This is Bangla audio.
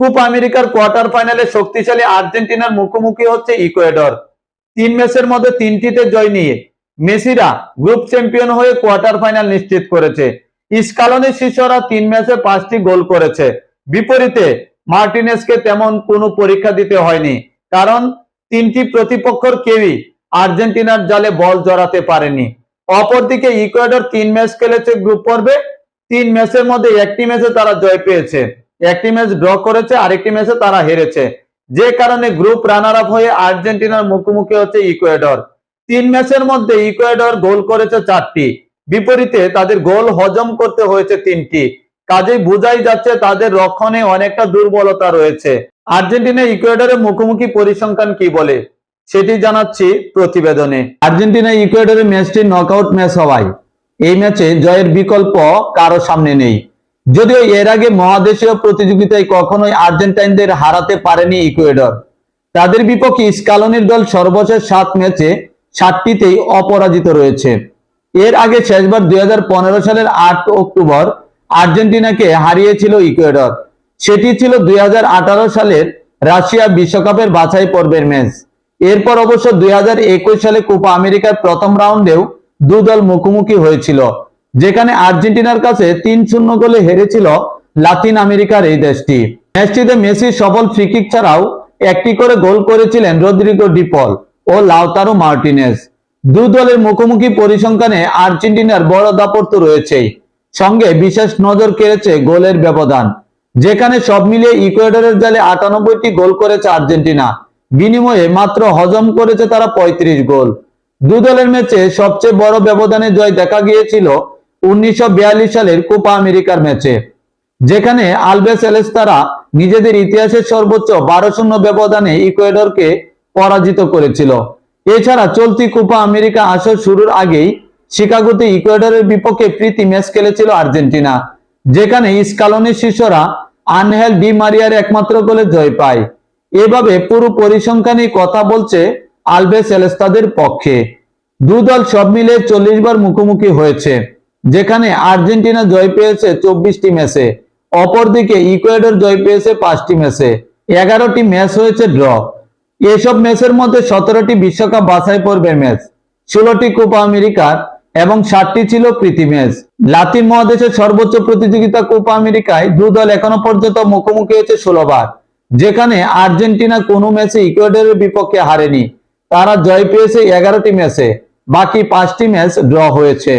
কোপা আমেরিকার কোয়ার্টার ফাইনালে শক্তিশালী আর্জেন্টিনার মুখোমুখি হচ্ছে ইকুয়েডর তিন ম্যাচের মধ্যে তিনটিতে জয় নিয়ে মেসিরা গ্রুপ চ্যাম্পিয়ন হয়ে কোয়ার্টার ফাইনাল নিশ্চিত করেছে। ইস্কালনের শিষ্যরা তিন ম্যাচে পাঁচটি গোল করেছে। বিপরীতে মার্টিনেসকে তেমন কোনো পরীক্ষা দিতে হয়নি, কারণ তিনটি প্রতিপক্ষর কেউই আর্জেন্টিনার জালে বল জড়াতে পারেনি। অপরদিকে ইকুয়েডর তিন ম্যাচ খেলেছে গ্রুপ পর্বে, তিন ম্যাচের মধ্যে একটি ম্যাচে তারা জয় পেয়েছে। একটি ম্যাচ ড্র করেছে, আরেকটি ম্যাচে তারা হেরেছে। যে কারণে গ্রুপ রানার আপ হয়ে আর্জেন্টিনার মুখোমুখি হচ্ছে ইকুয়েডর। তিন ম্যাচের মধ্যে ইকুয়েডর গোল করেছে চারটি। বিপরীতে তাদের গোল হজম করতে হয়েছে তিনটি। কাজেই বোঝাই যাচ্ছে তাদের রক্ষণে অনেকটা দুর্বলতা রয়েছে। আর্জেন্টিনা ইকুয়েডরের মুখোমুখি পরিসংখ্যান কি বলে? সেটি জানাচ্ছি প্রতিবেদনে। আর্জেন্টিনা ইকুয়েডরের ম্যাচটি নকআউট ম্যাচ হওয়ায়। এই ম্যাচে জয়ের বিকল্প কারও সামনে নেই। যদিও এর আগে মহাদেশীয় প্রতিযোগিতায় কখনোই আর্জেন্টাইনদের হারাতে পারেনি ইকুয়েডর। তাদের বিপক্ষে স্কালনির দল সর্বশেষ সাত ম্যাচে সাতটিতেই অপরাজিত রয়েছে। এর আগে শেষবার দুই সালের আট অক্টোবর আর্জেন্টিনাকে হারিয়েছিল ইকুয়েডর। সেটি ছিল দুই হাজার আঠারো সালের রাশিয়া বিশ্বকাপের বাছাই পর্বের ম্যাচ। এরপর অবশ্য দুই হাজার একুশ সালে কোপা আমেরিকার প্রথম রাউন্ডেও দু দল মুখোমুখি হয়েছিল। যেখানে আর্জেন্টিনার কাছে তিন শূন্য গোলে হেরেছিল লাতিন আমেরিকার এই দেশটি। ম্যাচটিতে মেসি সফল ফ্রিকিক ছাড়াও একটি করে গোল করেছিলেন রদ্রিগো ডিপল ও লাউতারো মার্টিনেজ। দু দলের মুখোমুখি পরিসংখ্যানে আর্জেন্টিনার বড় দাপত্য রয়েছেই। সঙ্গে বিশেষ নজর কেড়েছে গোলের ব্যবধান। যেখানে সব মিলিয়ে ইকুয়েডরের জালে আটানব্বইটি গোল করেছে আর্জেন্টিনা। বিনিময়ে মাত্র হজম করেছে তারা পঁয়ত্রিশ গোল। দু দলের ম্যাচে সবচেয়ে বড় ব্যবধানে জয় দেখা গিয়েছিল উনিশশো বিয়াল্লিশ সালের কোপা আমেরিকার ম্যাচে, যেখানে আলবেস এলেস্তারা নিজেদের ইতিহাসের সর্বোচ্চ বারো শূন্য ব্যবধানে ইকুয়েডরকে পরাজিত করেছিল। এছাড়া চলতি কোপা আমেরিকা আসর শুরুর আগেই শিকাগোতে ইকুয়েডরের বিপক্ষে প্রীতি ম্যাচ খেলেছিল আর্জেন্টিনা, যেখানে স্কালনের শিষ্যরা আনহেল ডি মারিয়ার একমাত্র গোলে জয় পায়। এভাবে পুরো পরিসংখ্যানই কথা বলছে আলবেস এলেস্তাদের পক্ষে। দু দল সব মিলে চল্লিশ বার মুখোমুখি হয়েছে। যেখানে আর্জেন্টিনা জয় পেয়েছে চব্বিশটি ম্যাচে, অপরদিকে ইকুয়েডর জয় পেয়েছে পাঁচটি ম্যাচে। এগারোটি ম্যাচ হয়েছে ড্র। এসব ম্যাচের মধ্যে সতেরোটি বিশ্বকাপ বাছাই পর্বের ম্যাচ, ষোলোটি কোপা আমেরিকার এবং ষাটটি ছিল প্রীতি ম্যাচ। লাতিন মহাদেশের সর্বোচ্চ প্রতিযোগিতা কোপা আমেরিকায় দু দল এখনও পর্যন্ত মুখোমুখি হয়েছে ষোলো বার, যেখানে আর্জেন্টিনা কোনো ম্যাচে ইকুয়েডরের বিপক্ষে হারেনি। তারা জয় পেয়েছে এগারোটি ম্যাচে, বাকি পাঁচটি ম্যাচ ড্র হয়েছে।